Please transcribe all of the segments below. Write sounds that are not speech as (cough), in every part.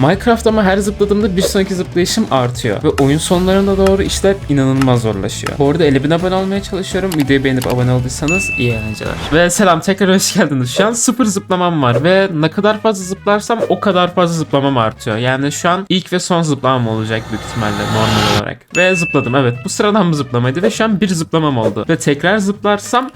Minecraft ama her zıpladığımda bir sonraki zıplayışım artıyor. Ve oyun sonlarına doğru işler inanılmaz zorlaşıyor. Bu arada 50 bin abone olmaya çalışıyorum. Videoyu beğenip abone olduysanız iyi eğlenceler. Ve selam tekrar hoş geldiniz. Şu an sıfır zıplamam var ve ne kadar fazla zıplarsam o kadar fazla zıplamam artıyor. Yani şu an ilk ve son zıplamam olacak büyük ihtimalle normal olarak. Ve zıpladım evet. Bu sıradan bir zıplamaydı ve şu an bir zıplamam oldu. Ve tekrar zıplarsam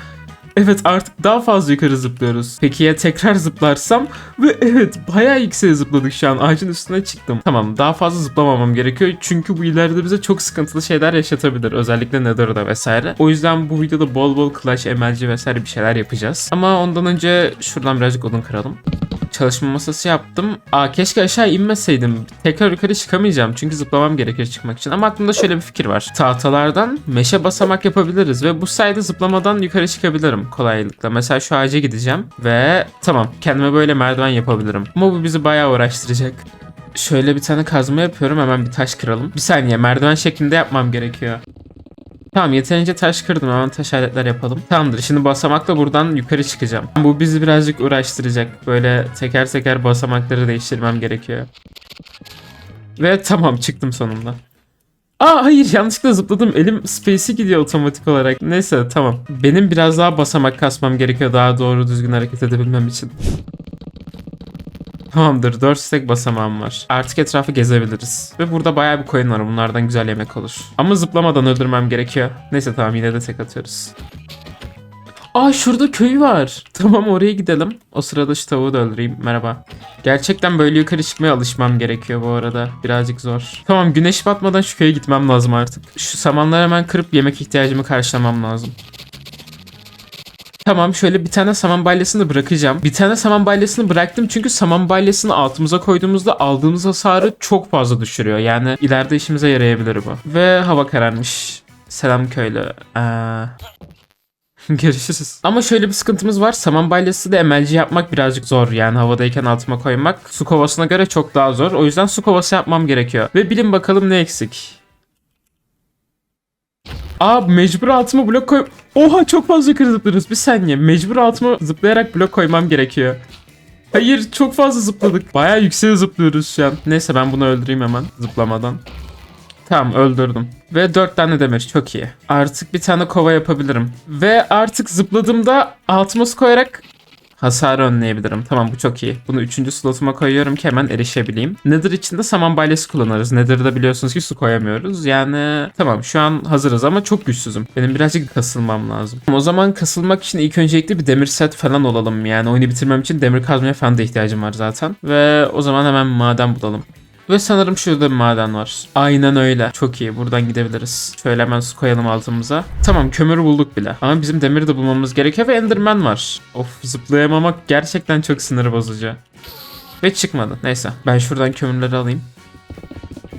Evet artık daha fazla yukarı zıplıyoruz. Peki ya tekrar zıplarsam? Ve evet bayağı yükseğe zıpladık şu an. Ağacın üstüne çıktım. Tamam daha fazla zıplamamam gerekiyor. Çünkü bu ileride bize çok sıkıntılı şeyler yaşatabilir. Özellikle Nether'da vesaire. O yüzden bu videoda bol bol Clash, MLG vesaire bir şeyler yapacağız. Ama ondan önce şuradan birazcık odun kıralım çalışma masası yaptım. Aa keşke aşağı inmeseydim. Tekrar yukarı çıkamayacağım çünkü zıplamam gerekir çıkmak için. Ama aklımda şöyle bir fikir var. Tahtalardan meşe basamak yapabiliriz ve bu sayede zıplamadan yukarı çıkabilirim kolaylıkla. Mesela şu ağaca gideceğim ve tamam kendime böyle merdiven yapabilirim. Ama bu bizi bayağı uğraştıracak. Şöyle bir tane kazma yapıyorum hemen bir taş kıralım. Bir saniye merdiven şeklinde yapmam gerekiyor. Tamam yeterince taş kırdım hemen taş aletler yapalım. Tamamdır şimdi basamakla buradan yukarı çıkacağım. Bu bizi birazcık uğraştıracak. Böyle teker teker basamakları değiştirmem gerekiyor. Ve tamam çıktım sonunda. Aa hayır yanlışlıkla zıpladım. Elim space'i gidiyor otomatik olarak. Neyse tamam. Benim biraz daha basamak kasmam gerekiyor daha doğru düzgün hareket edebilmem için. Tamamdır 4 stack basamağım var. Artık etrafı gezebiliriz. Ve burada bayağı bir coin var. Bunlardan güzel yemek olur. Ama zıplamadan öldürmem gerekiyor. Neyse tamam yine de tek atıyoruz. Aa şurada köy var. (laughs) Tamam oraya gidelim. O sırada şu tavuğu da öldüreyim. Merhaba. Gerçekten böyle yukarı çıkmaya alışmam gerekiyor bu arada. Birazcık zor. Tamam güneş batmadan şu köye gitmem lazım artık. Şu samanları hemen kırıp yemek ihtiyacımı karşılamam lazım. Tamam şöyle bir tane saman balyasını bırakacağım. Bir tane saman balyasını bıraktım çünkü saman balyasını altımıza koyduğumuzda aldığımız hasarı çok fazla düşürüyor. Yani ileride işimize yarayabilir bu. Ve hava kararmış. Selam köylü. Ee... (laughs) Görüşürüz. Ama şöyle bir sıkıntımız var. Saman balyası da MLG yapmak birazcık zor. Yani havadayken altıma koymak su kovasına göre çok daha zor. O yüzden su kovası yapmam gerekiyor. Ve bilin bakalım ne eksik. Aa mecbur altıma blok koy... Oha çok fazla yukarı zıplıyoruz. Bir saniye. Mecbur altıma zıplayarak blok koymam gerekiyor. Hayır çok fazla zıpladık. Bayağı yükseğe zıplıyoruz şu an. Neyse ben bunu öldüreyim hemen zıplamadan. Tamam öldürdüm. Ve 4 tane demir çok iyi. Artık bir tane kova yapabilirim. Ve artık zıpladığımda altıma koyarak hasarı önleyebilirim. Tamam bu çok iyi. Bunu 3. slotuma koyuyorum ki hemen erişebileyim. Nether için de saman balyası kullanırız. Nether'da biliyorsunuz ki su koyamıyoruz. Yani tamam şu an hazırız ama çok güçsüzüm. Benim birazcık kasılmam lazım. O zaman kasılmak için ilk öncelikle bir demir set falan olalım. Yani oyunu bitirmem için demir kazmaya falan da ihtiyacım var zaten. Ve o zaman hemen maden bulalım. Ve sanırım şurada bir maden var. Aynen öyle. Çok iyi. Buradan gidebiliriz. Şöyle hemen su koyalım altımıza. Tamam kömür bulduk bile. Ama bizim demiri de bulmamız gerekiyor ve Enderman var. Of zıplayamamak gerçekten çok sinir bozucu. Ve çıkmadı. Neyse. Ben şuradan kömürleri alayım.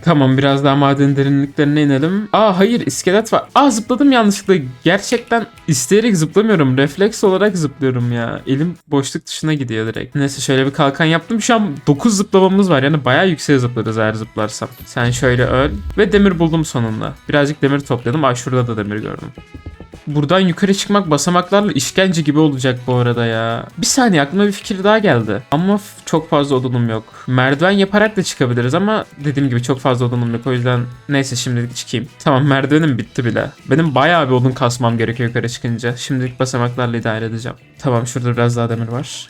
Tamam biraz daha maden derinliklerine inelim. Aa hayır iskelet var. Aa zıpladım yanlışlıkla. Gerçekten isteyerek zıplamıyorum. Refleks olarak zıplıyorum ya. Elim boşluk dışına gidiyor direkt. Neyse şöyle bir kalkan yaptım. Şu an 9 zıplamamız var. Yani bayağı yükseğe zıplarız eğer zıplarsam. Sen şöyle öl. Ve demir buldum sonunda. Birazcık demir topladım. Aa şurada da demir gördüm. Buradan yukarı çıkmak basamaklarla işkence gibi olacak bu arada ya. Bir saniye aklıma bir fikir daha geldi. Ama çok fazla odunum yok. Merdiven yaparak da çıkabiliriz ama dediğim gibi çok fazla odunum yok. O yüzden neyse şimdilik çıkayım. Tamam merdivenim bitti bile. Benim bayağı bir odun kasmam gerekiyor yukarı çıkınca. Şimdilik basamaklarla idare edeceğim. Tamam şurada biraz daha demir var.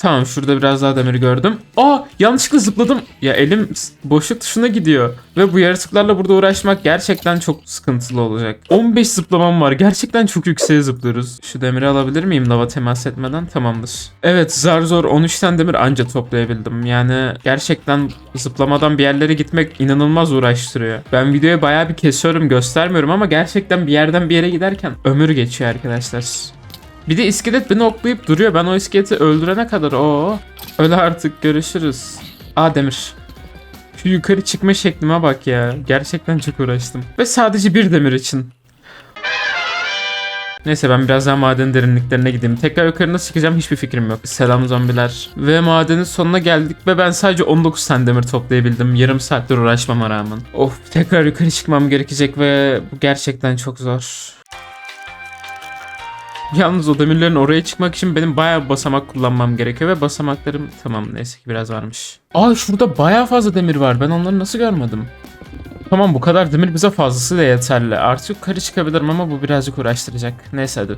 Tamam şurada biraz daha demir gördüm. Aa yanlışlıkla zıpladım. Ya elim boşluk tuşuna gidiyor. Ve bu yaratıklarla burada uğraşmak gerçekten çok sıkıntılı olacak. 15 zıplamam var. Gerçekten çok yükseğe zıplıyoruz. Şu demiri alabilir miyim lava temas etmeden? Tamamdır. Evet zar zor 13 tane demir anca toplayabildim. Yani gerçekten zıplamadan bir yerlere gitmek inanılmaz uğraştırıyor. Ben videoyu bayağı bir kesiyorum göstermiyorum ama gerçekten bir yerden bir yere giderken ömür geçiyor arkadaşlar. Bir de iskelet beni oklayıp duruyor. Ben o iskeleti öldürene kadar o öyle artık görüşürüz. Aa demir. Şu yukarı çıkma şeklime bak ya. Gerçekten çok uğraştım. Ve sadece bir demir için. Neyse ben biraz daha maden derinliklerine gideyim. Tekrar yukarı nasıl çıkacağım hiçbir fikrim yok. Selam zombiler. Ve madenin sonuna geldik ve ben sadece 19 tane demir toplayabildim. Yarım saattir uğraşmama rağmen. Of tekrar yukarı çıkmam gerekecek ve bu gerçekten çok zor. Yalnız o demirlerin oraya çıkmak için benim bayağı basamak kullanmam gerekiyor ve basamaklarım tamam neyse ki biraz varmış. Aa şurada bayağı fazla demir var. Ben onları nasıl görmedim? Tamam bu kadar demir bize fazlasıyla yeterli. Artık yukarı çıkabilirim ama bu birazcık uğraştıracak. Neyse hadi.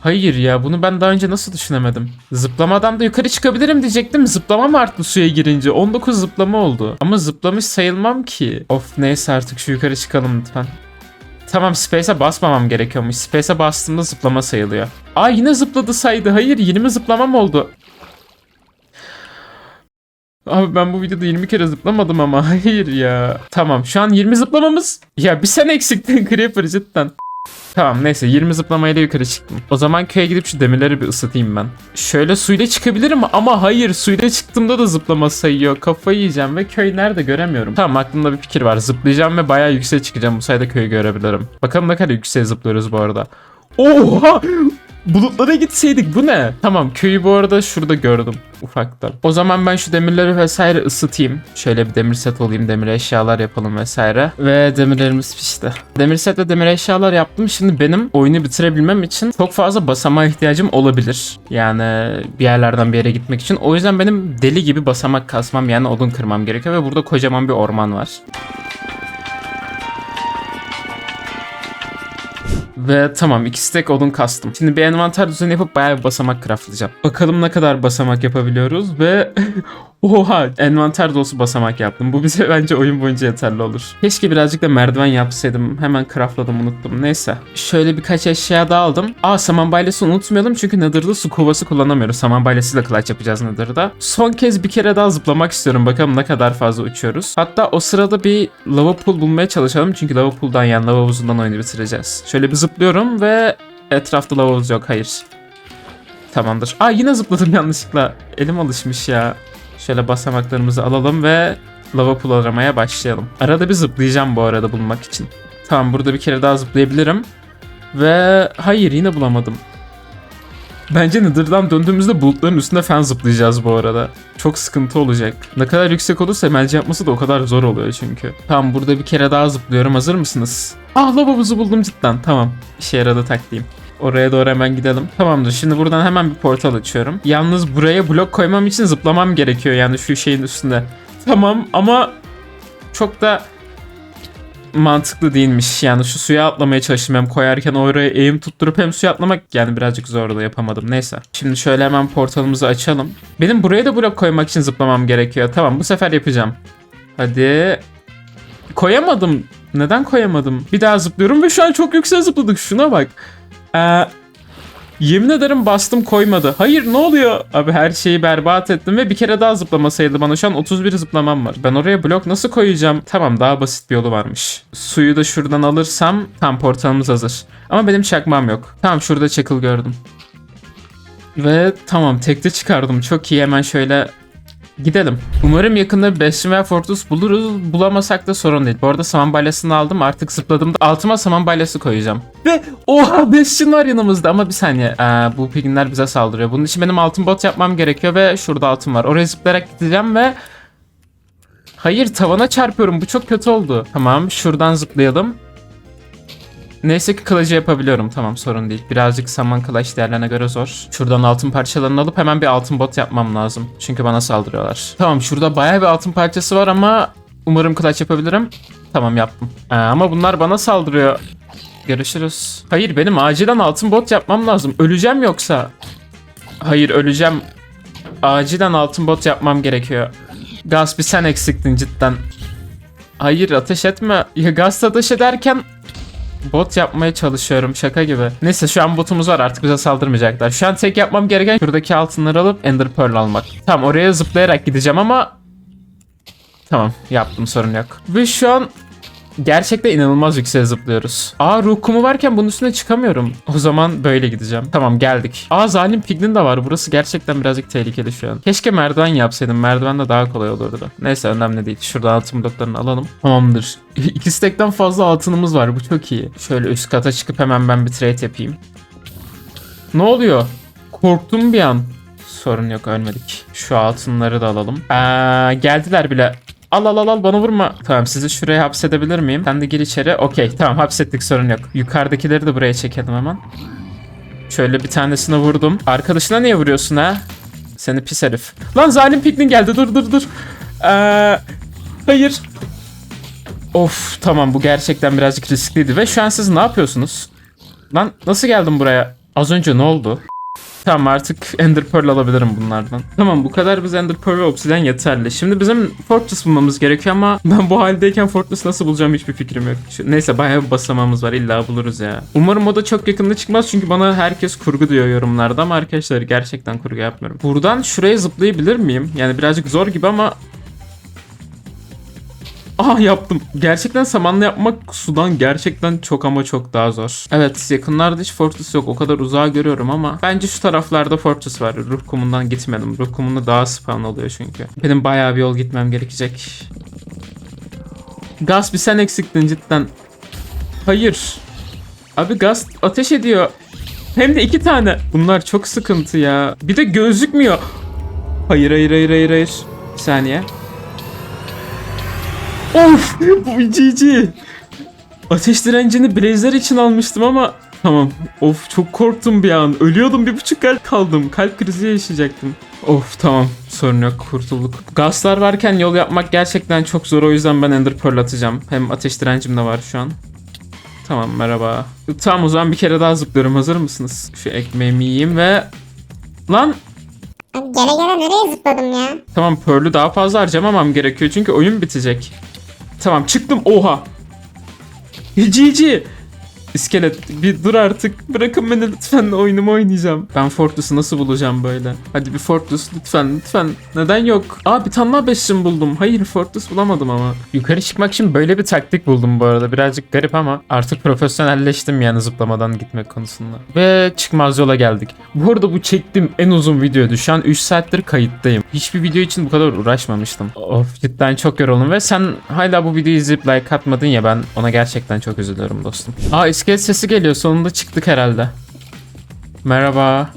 Hayır ya bunu ben daha önce nasıl düşünemedim? Zıplamadan da yukarı çıkabilirim diyecektim. Zıplama mı arttı suya girince? 19 zıplama oldu. Ama zıplamış sayılmam ki. Of neyse artık şu yukarı çıkalım lütfen. Tamam space'e basmamam gerekiyormuş. Space'e bastığımda zıplama sayılıyor. Aa yine zıpladı saydı. Hayır 20 zıplamam oldu. Abi ben bu videoda 20 kere zıplamadım ama (laughs) hayır ya. Tamam şu an 20 zıplamamız. Ya bir sen eksiktin Creeper cidden. Tamam neyse 20 zıplamayla yukarı çıktım. O zaman köye gidip şu demirleri bir ısıtayım ben. Şöyle suyla çıkabilirim ama hayır suyla çıktığımda da zıplama sayıyor. Kafayı yiyeceğim ve köy nerede göremiyorum. Tamam aklımda bir fikir var. Zıplayacağım ve bayağı yükseğe çıkacağım. Bu sayede köyü görebilirim. Bakalım ne kadar yükseğe zıplıyoruz bu arada. Oha! Bulutlara gitseydik bu ne? Tamam köyü bu arada şurada gördüm ufaktan. O zaman ben şu demirleri vesaire ısıtayım. Şöyle bir demir set olayım demir eşyalar yapalım vesaire. Ve demirlerimiz pişti. Demir setle demir eşyalar yaptım. Şimdi benim oyunu bitirebilmem için çok fazla basamağa ihtiyacım olabilir. Yani bir yerlerden bir yere gitmek için. O yüzden benim deli gibi basamak kasmam yani odun kırmam gerekiyor. Ve burada kocaman bir orman var. Ve tamam iki stack odun kastım. Şimdi bir envanter düzeni yapıp bayağı bir basamak craftlayacağım. Bakalım ne kadar basamak yapabiliyoruz ve (laughs) oha envanter dolusu basamak yaptım. Bu bize (laughs) bence oyun boyunca yeterli olur. Keşke birazcık da merdiven yapsaydım. Hemen craftladım unuttum. Neyse. Şöyle birkaç eşya daha aldım. Aa saman balyası unutmayalım çünkü Nether'da su kovası kullanamıyoruz. Saman balyasıyla clutch yapacağız Nether'da. Son kez bir kere daha zıplamak istiyorum. Bakalım ne kadar fazla uçuyoruz. Hatta o sırada bir lava pool bulmaya çalışalım. Çünkü lava pool'dan yani lava havuzundan oyunu bitireceğiz. Şöyle bir zıplıyorum ve etrafta lava havuzu yok. Hayır. Tamamdır. Aa yine zıpladım yanlışlıkla. Elim alışmış ya. Şöyle basamaklarımızı alalım ve lava pool aramaya başlayalım. Arada bir zıplayacağım bu arada bulmak için. Tamam burada bir kere daha zıplayabilirim. Ve hayır yine bulamadım. Bence Nether'dan döndüğümüzde bulutların üstünde fen zıplayacağız bu arada. Çok sıkıntı olacak. Ne kadar yüksek olursa emelci yapması da o kadar zor oluyor çünkü. Tamam burada bir kere daha zıplıyorum. Hazır mısınız? Ah lavabozu buldum cidden. Tamam. İşe yaradı taktiğim. Oraya doğru hemen gidelim. Tamamdır. Şimdi buradan hemen bir portal açıyorum. Yalnız buraya blok koymam için zıplamam gerekiyor. Yani şu şeyin üstünde. Tamam ama çok da mantıklı değilmiş. Yani şu suya atlamaya çalıştım hem koyarken oraya eğim tutturup hem suya atlamak yani birazcık zordu yapamadım. Neyse. Şimdi şöyle hemen portalımızı açalım. Benim buraya da blok koymak için zıplamam gerekiyor. Tamam bu sefer yapacağım. Hadi. Koyamadım. Neden koyamadım? Bir daha zıplıyorum ve şu an çok yüksek zıpladık. Şuna bak. Ee, yemin ederim bastım koymadı. Hayır ne oluyor? Abi her şeyi berbat ettim ve bir kere daha zıplama sayıldı bana. Şu an 31 zıplamam var. Ben oraya blok nasıl koyacağım? Tamam daha basit bir yolu varmış. Suyu da şuradan alırsam tam portalımız hazır. Ama benim çakmam yok. Tamam şurada çakıl gördüm. Ve tamam tekte çıkardım. Çok iyi hemen şöyle Gidelim. Umarım yakında Bastion veya Fortress buluruz. Bulamasak da sorun değil. Bu arada saman balyasını aldım. Artık zıpladığımda altıma saman balyası koyacağım. Ve oha Bastion var yanımızda ama bir saniye. Ee, bu piginler bize saldırıyor. Bunun için benim altın bot yapmam gerekiyor ve şurada altın var. Oraya zıplayarak gideceğim ve... Hayır tavana çarpıyorum. Bu çok kötü oldu. Tamam şuradan zıplayalım. Neyse ki kılıcı yapabiliyorum. Tamam sorun değil. Birazcık saman kılıç diğerlerine göre zor. Şuradan altın parçalarını alıp hemen bir altın bot yapmam lazım. Çünkü bana saldırıyorlar. Tamam şurada bayağı bir altın parçası var ama umarım kılıç yapabilirim. Tamam yaptım. Ee, ama bunlar bana saldırıyor. Görüşürüz. Hayır benim acilen altın bot yapmam lazım. Öleceğim yoksa. Hayır öleceğim. Acilen altın bot yapmam gerekiyor. Gaz bir sen eksiktin cidden. Hayır ateş etme. Ya gaz ateş ederken Bot yapmaya çalışıyorum şaka gibi. Neyse şu an botumuz var artık bize saldırmayacaklar. Şu an tek yapmam gereken şuradaki altınları alıp Ender Pearl almak. Tamam oraya zıplayarak gideceğim ama... Tamam yaptım sorun yok. Ve şu an gerçekten inanılmaz yükseğe zıplıyoruz. Aa ruh kumu varken bunun üstüne çıkamıyorum. O zaman böyle gideceğim. Tamam geldik. Aa zalim piglin de var. Burası gerçekten birazcık tehlikeli şu an. Keşke merdiven yapsaydım. Merdiven de daha kolay olurdu. Neyse önemli değil. Şuradan altın bloklarını alalım. Tamamdır. (laughs) İki stekten fazla altınımız var. Bu çok iyi. Şöyle üst kata çıkıp hemen ben bir trade yapayım. Ne oluyor? Korktum bir an. Sorun yok ölmedik. Şu altınları da alalım. Aa, geldiler bile. Al al al al bana vurma. Tamam sizi şuraya hapsedebilir miyim? Sen de gir içeri. Okey tamam hapsettik sorun yok. Yukarıdakileri de buraya çekelim hemen. Şöyle bir tanesine vurdum. Arkadaşına niye vuruyorsun ha? Seni pis herif. Lan zalim Piglin geldi dur dur dur. Ee, hayır. Of tamam bu gerçekten birazcık riskliydi. Ve şu an siz ne yapıyorsunuz? Lan nasıl geldim buraya? Az önce ne oldu? Tamam artık Ender Pearl alabilirim bunlardan. Tamam bu kadar biz Ender Pearl ve Obsidian yeterli. Şimdi bizim Fortress bulmamız gerekiyor ama (laughs) ben bu haldeyken Fortress nasıl bulacağım hiçbir fikrim yok. Neyse bayağı bir basamağımız var illa buluruz ya. Umarım o da çok yakında çıkmaz çünkü bana herkes kurgu diyor yorumlarda ama arkadaşlar gerçekten kurgu yapmıyorum. Buradan şuraya zıplayabilir miyim? Yani birazcık zor gibi ama Aha yaptım. Gerçekten samanla yapmak sudan gerçekten çok ama çok daha zor. Evet yakınlarda hiç Fortress yok. O kadar uzağa görüyorum ama bence şu taraflarda Fortress var. Ruh kumundan gitmedim. Ruh kumunda daha spawn oluyor çünkü. Benim bayağı bir yol gitmem gerekecek. Gaz bir sen eksiktin cidden. Hayır. Abi gaz ateş ediyor. Hem de iki tane. Bunlar çok sıkıntı ya. Bir de gözükmüyor. Hayır hayır hayır hayır hayır. Bir saniye. Of bu GG. Ateş direncini Blazer için almıştım ama tamam. Of çok korktum bir an. Ölüyordum bir buçuk kalp kaldım. Kalp krizi yaşayacaktım. Of tamam sorun yok kurtulduk. Gazlar varken yol yapmak gerçekten çok zor o yüzden ben Ender Pearl atacağım. Hem ateş direncim de var şu an. Tamam merhaba. Tamam o zaman bir kere daha zıplıyorum hazır mısınız? Şu ekmeğimi yiyeyim ve... Lan gele gele nereye zıpladım ya? Tamam Pearl'ü daha fazla harcamamam gerekiyor çünkü oyun bitecek. Tamam çıktım oha. GG. İskelet bir dur artık bırakın beni lütfen oyunumu oynayacağım. Ben Fortress'ı nasıl bulacağım böyle? Hadi bir Fortress lütfen lütfen. Neden yok? Aa bir tane daha beşim buldum. Hayır Fortress bulamadım ama. Yukarı çıkmak için böyle bir taktik buldum bu arada. Birazcık garip ama artık profesyonelleştim yani zıplamadan gitmek konusunda. Ve çıkmaz yola geldik. Bu arada bu çektiğim en uzun videoydu. Şu an 3 saattir kayıttayım. Hiçbir video için bu kadar uğraşmamıştım. Of cidden çok yoruldum ve sen hala bu videoyu izleyip like atmadın ya ben ona gerçekten çok üzülüyorum dostum. Aa iskelet sesi geliyor sonunda çıktık herhalde. Merhaba.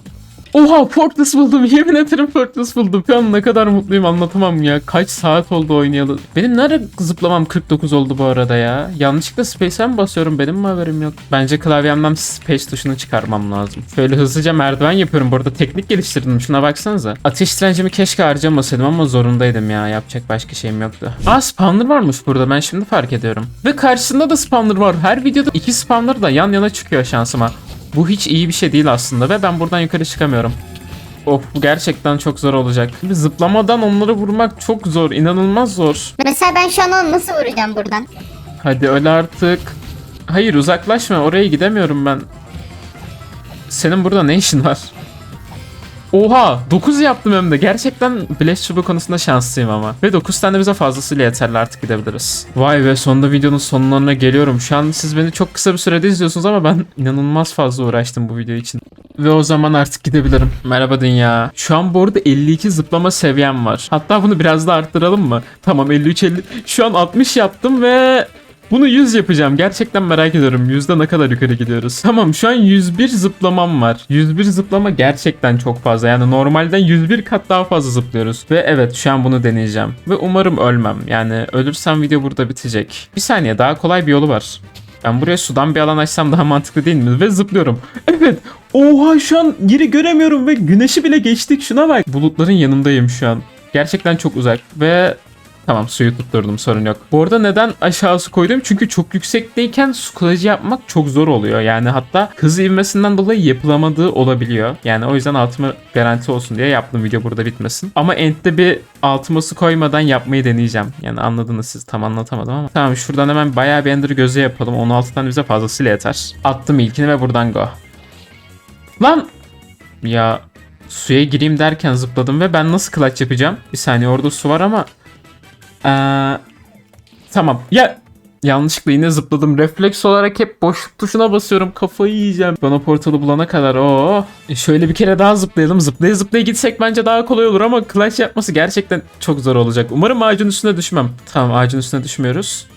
Oha Fortress buldum. (laughs) Yemin ederim Fortress buldum. Şu an ne kadar mutluyum anlatamam ya. Kaç saat oldu oynayalı. Benim nerede zıplamam 49 oldu bu arada ya. Yanlışlıkla Space'e mi basıyorum? Benim mi haberim yok? Bence klavyemden Space tuşunu çıkarmam lazım. Şöyle hızlıca merdiven yapıyorum. Bu arada teknik geliştirdim. Şuna baksanıza. Ateş direncimi keşke harcamasaydım ama zorundaydım ya. Yapacak başka şeyim yoktu. Aa spawner varmış burada. Ben şimdi fark ediyorum. Ve karşısında da spawner var. Her videoda iki spawner da yan yana çıkıyor şansıma. Bu hiç iyi bir şey değil aslında ve ben buradan yukarı çıkamıyorum. Of bu gerçekten çok zor olacak. Bir zıplamadan onları vurmak çok zor, inanılmaz zor. Mesela ben şu an onu nasıl vuracağım buradan? Hadi öl artık. Hayır uzaklaşma oraya gidemiyorum ben. Senin burada ne işin var? Oha 9 yaptım hem de. Gerçekten Blaze çubuğu konusunda şanslıyım ama. Ve 9 tane bize fazlasıyla yeterli artık gidebiliriz. Vay be sonunda videonun sonlarına geliyorum. Şu an siz beni çok kısa bir sürede izliyorsunuz ama ben inanılmaz fazla uğraştım bu video için. Ve o zaman artık gidebilirim. Merhaba dünya. Şu an bu arada 52 zıplama seviyem var. Hatta bunu biraz da arttıralım mı? Tamam 53 50. Şu an 60 yaptım ve bunu 100 yapacağım. Gerçekten merak ediyorum. Yüzde ne kadar yukarı gidiyoruz? Tamam şu an 101 zıplamam var. 101 zıplama gerçekten çok fazla. Yani normalden 101 kat daha fazla zıplıyoruz. Ve evet şu an bunu deneyeceğim. Ve umarım ölmem. Yani ölürsem video burada bitecek. Bir saniye daha kolay bir yolu var. Ben buraya sudan bir alan açsam daha mantıklı değil mi? Ve zıplıyorum. Evet. Oha şu an yeri göremiyorum ve güneşi bile geçtik. Şuna bak. Bulutların yanındayım şu an. Gerçekten çok uzak. Ve Tamam suyu tutturdum sorun yok. Bu arada neden aşağı su koydum? Çünkü çok yüksekteyken su kılıcı yapmak çok zor oluyor. Yani hatta hız ivmesinden dolayı yapılamadığı olabiliyor. Yani o yüzden altıma garanti olsun diye yaptım video burada bitmesin. Ama end'de bir altıma su koymadan yapmayı deneyeceğim. Yani anladınız siz tam anlatamadım ama. Tamam şuradan hemen bayağı bir ender gözü yapalım. 16 tane bize fazlasıyla yeter. Attım ilkini ve buradan go. Lan! Ya suya gireyim derken zıpladım ve ben nasıl clutch yapacağım? Bir saniye orada su var ama ee, tamam. Ya yanlışlıkla yine zıpladım. Refleks olarak hep boşluk tuşuna basıyorum. Kafayı yiyeceğim. Bana portalı bulana kadar. Oo. E şöyle bir kere daha zıplayalım. Zıplaya zıplaya gitsek bence daha kolay olur ama clutch yapması gerçekten çok zor olacak. Umarım ağacın üstüne düşmem. Tamam ağacın üstüne düşmüyoruz.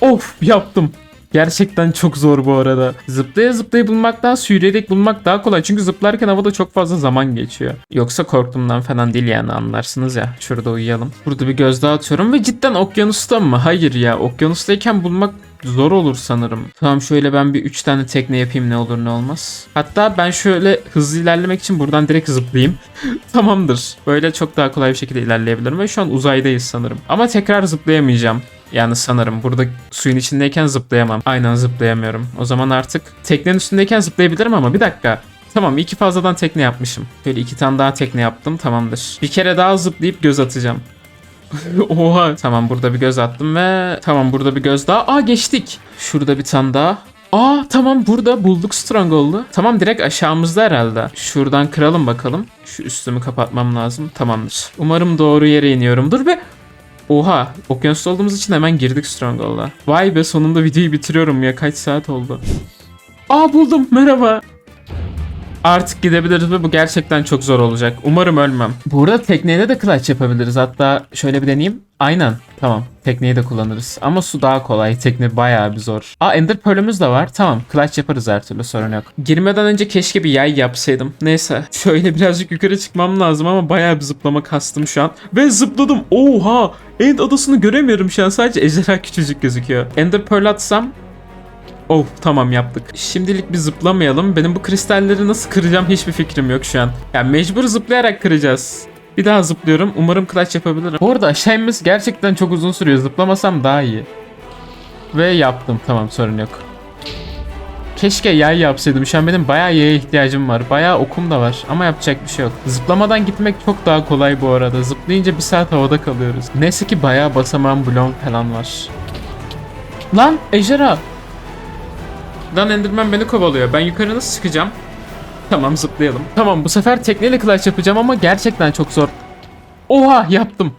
Of yaptım. Gerçekten çok zor bu arada. Zıplaya zıplaya bulmaktan yürüyerek bulmak daha kolay. Çünkü zıplarken havada çok fazla zaman geçiyor. Yoksa korktuğumdan falan değil yani anlarsınız ya. Şurada uyuyalım. Burada bir gözdağı atıyorum ve cidden okyanusta mı? Hayır ya. Okyanustayken bulmak zor olur sanırım. Tamam şöyle ben bir 3 tane tekne yapayım ne olur ne olmaz. Hatta ben şöyle hızlı ilerlemek için buradan direkt zıplayayım. (laughs) Tamamdır. Böyle çok daha kolay bir şekilde ilerleyebilirim ve şu an uzaydayız sanırım. Ama tekrar zıplayamayacağım. Yani sanırım burada suyun içindeyken zıplayamam. Aynen zıplayamıyorum. O zaman artık teknenin üstündeyken zıplayabilirim ama bir dakika. Tamam iki fazladan tekne yapmışım. Şöyle iki tane daha tekne yaptım tamamdır. Bir kere daha zıplayıp göz atacağım. (laughs) Oha. Tamam burada bir göz attım ve tamam burada bir göz daha. Aa geçtik. Şurada bir tane daha. Aa tamam burada bulduk Stronghold'u. Tamam direkt aşağımızda herhalde. Şuradan kıralım bakalım. Şu üstümü kapatmam lazım. Tamamdır. Umarım doğru yere iniyorum. Dur be. Oha. Okyanusta olduğumuz için hemen girdik Stronghold'a. Vay be sonunda videoyu bitiriyorum ya. Kaç saat oldu. Aa buldum. Merhaba. Artık gidebiliriz ve bu gerçekten çok zor olacak. Umarım ölmem. Burada tekneyle de clutch yapabiliriz. Hatta şöyle bir deneyeyim. Aynen. Tamam. Tekneyi de kullanırız. Ama su daha kolay. Tekne bayağı bir zor. Aa Ender Pearl'ümüz de var. Tamam. Clutch yaparız her türlü sorun yok. Girmeden önce keşke bir yay yapsaydım. Neyse. (laughs) Şöyle birazcık yukarı çıkmam lazım ama bayağı bir zıplama kastım şu an. Ve zıpladım. Oha. End adasını göremiyorum şu an. Sadece ejderha küçücük gözüküyor. Ender Pearl atsam Oh tamam yaptık. Şimdilik bir zıplamayalım. Benim bu kristalleri nasıl kıracağım hiçbir fikrim yok şu an. Yani mecbur zıplayarak kıracağız. Bir daha zıplıyorum. Umarım clutch yapabilirim. Bu arada aşağı gerçekten çok uzun sürüyor. Zıplamasam daha iyi. Ve yaptım. Tamam sorun yok. Keşke yay yapsaydım. Şu an benim bayağı yaya ihtiyacım var. Bayağı okum da var. Ama yapacak bir şey yok. Zıplamadan gitmek çok daha kolay bu arada. Zıplayınca bir saat havada kalıyoruz. Neyse ki bayağı basamağım bloğum falan var. Lan ejderha. Lan Enderman beni kovalıyor. Ben yukarı nasıl çıkacağım? Tamam zıplayalım. Tamam bu sefer tekneyle clutch yapacağım ama gerçekten çok zor. Oha yaptım.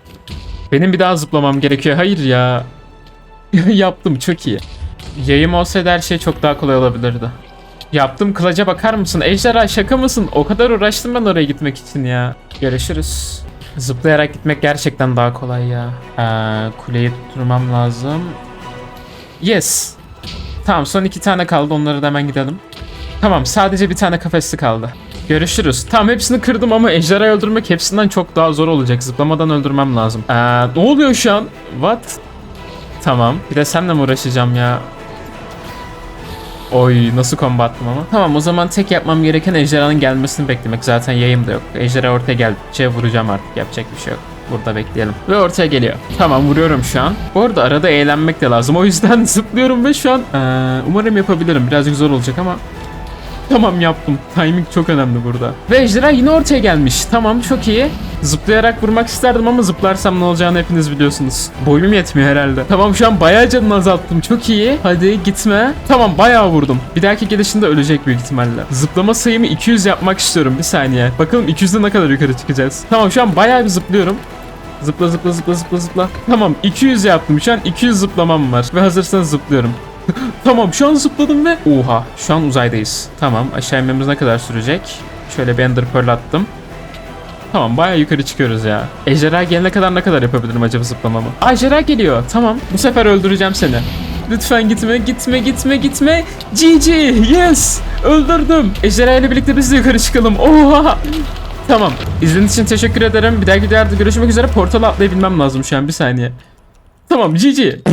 Benim bir daha zıplamam gerekiyor. Hayır ya. (laughs) yaptım çok iyi. Yayım olsaydı her şey çok daha kolay olabilirdi. Yaptım kılaca bakar mısın? Ejderha şaka mısın? O kadar uğraştım ben oraya gitmek için ya. Görüşürüz. Zıplayarak gitmek gerçekten daha kolay ya. Ee, kuleyi tutturmam lazım. Yes. Tamam son iki tane kaldı onları da hemen gidelim. Tamam sadece bir tane kafesli kaldı. Görüşürüz. Tamam hepsini kırdım ama ejderhayı öldürmek hepsinden çok daha zor olacak. Zıplamadan öldürmem lazım. Ee, ne oluyor şu an? What? Tamam. Bir de seninle mi uğraşacağım ya? Oy nasıl combo attım ama. Tamam o zaman tek yapmam gereken ejderhanın gelmesini beklemek. Zaten yayım da yok. Ejderha ortaya geldikçe vuracağım artık. Yapacak bir şey yok. Burada bekleyelim. Ve ortaya geliyor. Tamam vuruyorum şu an. Bu arada arada eğlenmek de lazım. O yüzden (laughs) zıplıyorum ve şu an ee, umarım yapabilirim. Birazcık zor olacak ama Tamam yaptım. Timing çok önemli burada. Ve ejderha yine ortaya gelmiş. Tamam çok iyi. Zıplayarak vurmak isterdim ama zıplarsam ne olacağını hepiniz biliyorsunuz. Boyum yetmiyor herhalde. Tamam şu an bayağı canını azalttım. Çok iyi. Hadi gitme. Tamam bayağı vurdum. Bir dahaki gelişinde ölecek büyük ihtimalle. Zıplama sayımı 200 yapmak istiyorum. Bir saniye. Bakalım 200'de ne kadar yukarı çıkacağız. Tamam şu an bayağı bir zıplıyorum. Zıpla zıpla zıpla zıpla zıpla. Tamam 200 yaptım. Şu an 200 zıplamam var. Ve hazırsanız zıplıyorum. (laughs) tamam şu an zıpladım ve... Oha şu an uzaydayız. Tamam aşağı inmemiz ne kadar sürecek? Şöyle bir ender pearl attım. Tamam bayağı yukarı çıkıyoruz ya. Ejderha gelene kadar ne kadar yapabilirim acaba zıplamamı? Ejderha geliyor. Tamam. Bu sefer öldüreceğim seni. Lütfen gitme, gitme, gitme, gitme. GG, yes. Öldürdüm. Ejderha ile birlikte biz de yukarı çıkalım. Oha. Tamam. İzlediğiniz için teşekkür ederim. Bir dahaki videoda görüşmek üzere. Portala atlayabilmem lazım şu an. Bir saniye. Tamam, GG.